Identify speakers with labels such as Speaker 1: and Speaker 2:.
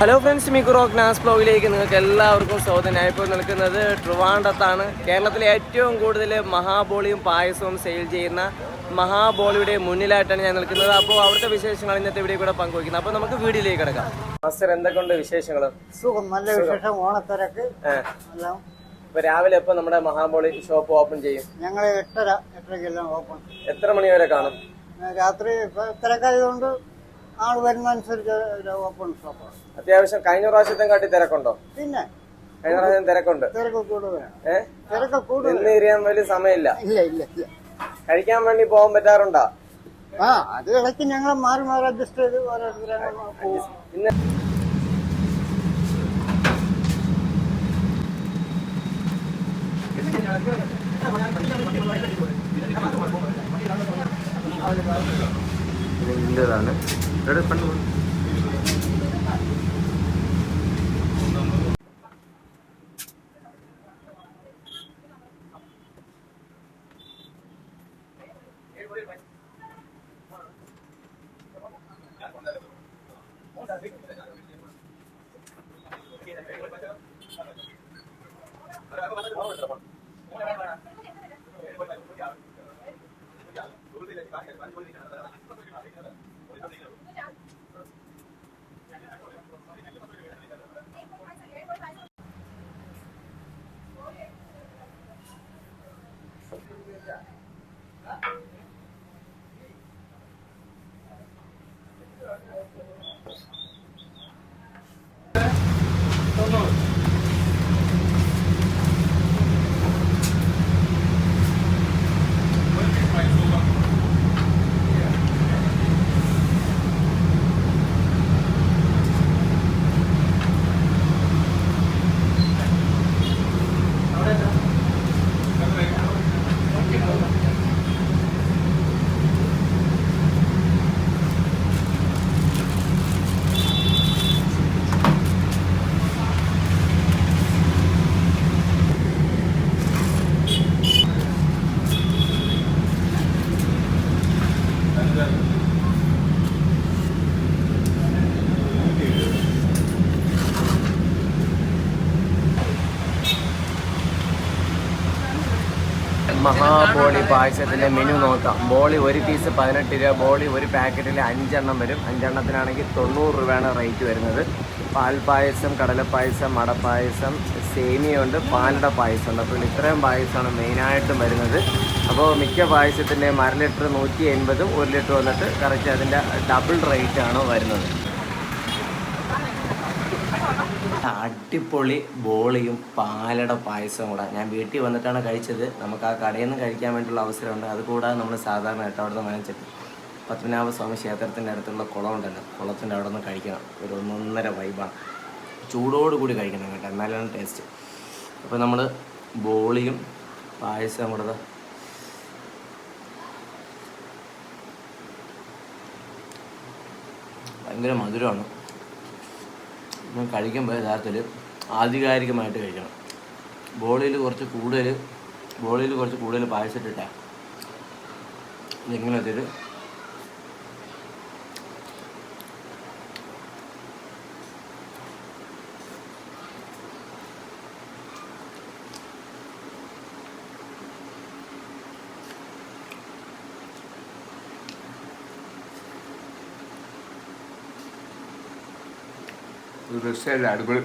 Speaker 1: Hello friends മിക്കുറോ ക്നാസ് ബ്ലോഗിലേക്ക് നിങ്ങൾക്ക് എല്ലാവർക്കും സ്വാഗതം. ഞാനിപ്പോൾ നിൽക്കുന്നത് ട്രിവാൻഡത്താണ് കേരളത്തിലെ ഏറ്റവും കൂടുതൽ മഹാബോളിയും പായസവും സെയിൽ ചെയ്യുന്ന മഹാബോളിയുടെ മുന്നിലായിട്ടാണ് ഞാൻ നിൽക്കുന്നത്. അപ്പോൾ അവിടുത്തെ വിശേഷങ്ങൾ ഇന്നത്തെ വീഡിയോ കൂടെ പങ്കുവയ്ക്കുന്നത് അപ്പോൾ നമുക്ക് വീഡിയോയിലേക്ക് കിടക്കാം. മാസ്റ്റർ എന്തൊക്കെയുണ്ട് വിശേഷങ്ങൾ
Speaker 2: സുഖം. നല്ല വിശേഷം. ഓണത്തിരക്ക്.
Speaker 1: ഇപ്പോൾ രാവിലെ എപ്പോ നമ്മുടെ മഹാബോളി ഷോപ്പ് ഓപ്പൺ ചെയ്യും?
Speaker 2: ഞങ്ങൾ എട്ടര എട്ടരക്കെല്ലാം ഓപ്പൺ
Speaker 1: എത്ര മണി വരെ കാണും?
Speaker 2: രാത്രി ഇപ്പൊ തിരക്കായതുകൊണ്ട് ആൾ വരുന്നതനുസരിച്ച് ഓപ്പൺ ഷോപ്പാണ്
Speaker 1: അത്യാവശ്യം കഴിഞ്ഞ പ്രാവശ്യത്തെ കാട്ടി തിരക്കുണ്ടോ?
Speaker 2: പിന്നെ
Speaker 1: കഴിഞ്ഞ പ്രാവശ്യം തിരക്കുണ്ട്.
Speaker 2: തിരക്ക് കൂടുതലാണ്.
Speaker 1: ഏഹ്
Speaker 2: തിരക്ക് കൂടുതൽ
Speaker 1: ഇന്ന് ഇരിയാൻ വലിയ സമയമില്ല.
Speaker 2: ഇല്ല ഇല്ല ഇല്ല.
Speaker 1: കഴിക്കാൻ വേണ്ടി പോകാൻ പറ്റാറുണ്ടോ?
Speaker 2: ആ അത് ഇടയ്ക്ക് ഞങ്ങൾ മാറി മാറി അഡ്ജസ്റ്റ് ചെയ്ത്. ഓരോരുത്തരെ
Speaker 1: ഇന്ന് ഇതിന്റെതാണ് ಕಡೆ ಬನ್ನಿ Gracias. Thank you. മഹാബോളി പായസത്തിന്റെ മെനു നോക്കാം. ബോളി ഒരു പീസ് പതിനെട്ട് രൂപ ബോളി ഒരു പാക്കറ്റിൽ അഞ്ചെണ്ണം വരും. അഞ്ചെണ്ണത്തിനാണെങ്കിൽ തൊണ്ണൂറ് രൂപയാണ് റേറ്റ് വരുന്നത്. പാൽപ്പായസം കടലപ്പായസം മടപ്പായസം സേമിയുണ്ട് പാലട പായസമുണ്ട്. അപ്പോൾ ഇത്രയും പായസമാണ് മെയിനായിട്ടും വരുന്നത്. അപ്പോൾ മിക്ക പായസത്തിന്റെയും അര ലിറ്റർ നൂറ്റി എൺപതും ഒരു ലിറ്റർ വന്നിട്ട് കറക്റ്റ് അതിന്റെ ഡബിൾ റേറ്റ് ആണോ വരുന്നത്. അടിപൊളി ബോളിയും പാലട പായസവും കൂടെ. ഞാൻ വീട്ടിൽ വന്നിട്ടാണ് കഴിച്ചത്. നമുക്ക് ആ കടയിൽ നിന്ന് കഴിക്കാൻ വേണ്ടിയുള്ള അവസരമുണ്ട്. അതുകൂടാതെ നമ്മൾ സാധാരണയായിട്ട് അവിടെ നിന്ന് വാങ്ങിച്ചിട്ട് പത്മനാഭ സ്വാമി ക്ഷേത്രത്തിന്റെ അടുത്തുള്ള കുളമുണ്ടല്ലോ. കുളത്തിന്റെ അവിടെ നിന്ന് കഴിക്കണം. ഒരു ഒന്നൊന്നര വൈബാണ് ചൂടോടുകൂടി കഴിക്കണം കേട്ടോ. എന്നാലാണ് ടേസ്റ്റ് അപ്പോൾ നമ്മൾ ബോളിയും പായസം കൂടെ ഭയങ്കര മധുരമാണ്. കഴിക്കുമ്പോൾ യഥാർത്ഥത്തിൽ ആധികാരികമായിട്ട് കഴിക്കണം. ബോളിയിൽ കുറച്ച് കൂടുതൽ ബോളിയിൽ കുറച്ച് കൂടുതൽ പായസം ഇട്ടിട്ടാണ് വെച്ചിട്ട് ഒരു രക്ഷയില്ല അടിപൊളി